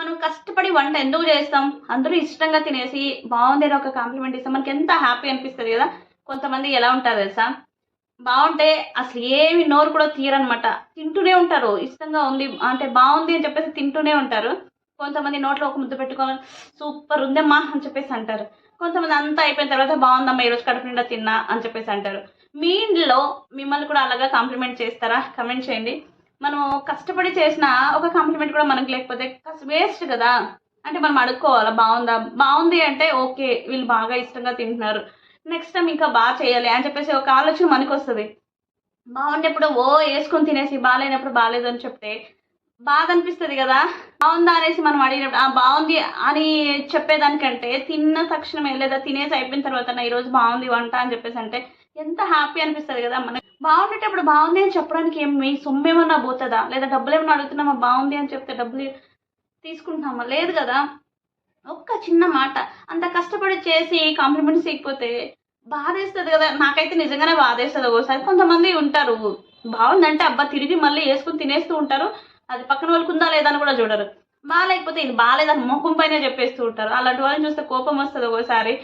మనం కష్టపడి వంట ఎందుకు చేస్తాం? అందరూ ఇష్టంగా తినేసి బాగుంది ఒక కాంప్లిమెంట్ ఇస్తాం మనకి ఎంత హ్యాపీ అనిపిస్తుంది కదా? కొంతమంది ఎలా ఉంటారు తెలుసా? బాగుంటే అసలు ఏమి నోరు కూడా తీరనమాట. తింటూనే ఉంటారు. ఇష్టంగా ఉంది అంటే బాగుంది అని చెప్పేసి తింటూనే ఉంటారు. కొంతమంది నోట్లో ఒక ముద్ద పెట్టుకొని సూపర్ ఉందమ్మా అని చెప్పేసి అంటారు. కొంతమంది అంతా అయిపోయిన తర్వాత బాగుందమ్మా ఈరోజు కడుపు నిండా తిన్నా అని చెప్పేసి అంటారు. మీ ఇంట్లో మిమ్మల్ని కూడా అలాగా కాంప్లిమెంట్ చేస్తారా? కమెంట్ చేయండి. మనం కష్టపడి చేసిన ఒక కాంప్లిమెంట్ కూడా మనకు లేకపోతే వేస్ట్ కదా. అంటే మనం అడుక్కోవాలా బాగుందా? బాగుంది అంటే ఓకే వీళ్ళు బాగా ఇష్టంగా తింటున్నారు. నెక్స్ట్ టైం ఇంకా బాగా చేయాలి అని చెప్పేసి ఒక ఆలోచన మనకు వస్తుంది బాగుండేప్పుడు ఓ వేసుకొని తినేసి బాగాలేనప్పుడు బాగాలేదు అని చెప్తే బాగా అనిపిస్తుంది కదా. బాగుందా అనేసి మనం అడిగినప్పుడు ఆ బాగుంది అని చెప్పేదానికంటే తిన్న తక్షణమే లేదా తినేసి అయిపోయిన తర్వాత ఈరోజు బాగుంది వంట అని చెప్పేసి అంటే ఎంత హ్యాపీ అనిపిస్తుంది కదా మనకి. బాగుండేటప్పుడు బాగుంది అని చెప్పడానికి ఏం మీ సొమ్మేమన్నా పోతుందా? లేదా డబ్బులు ఏమన్నా అడుగుతున్నామా? బాగుంది అని చెప్తే డబ్బులు తీసుకుంటున్నామా? లేదు కదా. ఒక్క చిన్న మాట. అంత కష్టపడి చేసి కాంప్లిమెంట్స్ ఇకపోతే బాధేస్తుంది కదా. నాకైతే నిజంగానే బాధేస్తుంది ఒకసారి కొంతమంది ఉంటారు. బాగుందంటే అబ్బా తిరిగి మళ్ళీ వేసుకుని తినేస్తూ ఉంటారు. అది పక్కన వాళ్ళకి ఉందా లేదా అని కూడా చూడరు. బాగాలేకపోతే ఇది బాగాలేదని ముఖం పైన చెప్పేస్తూ ఉంటారు. అలాంటి వాళ్ళని చూస్తే కోపం వస్తుంది ఒకసారి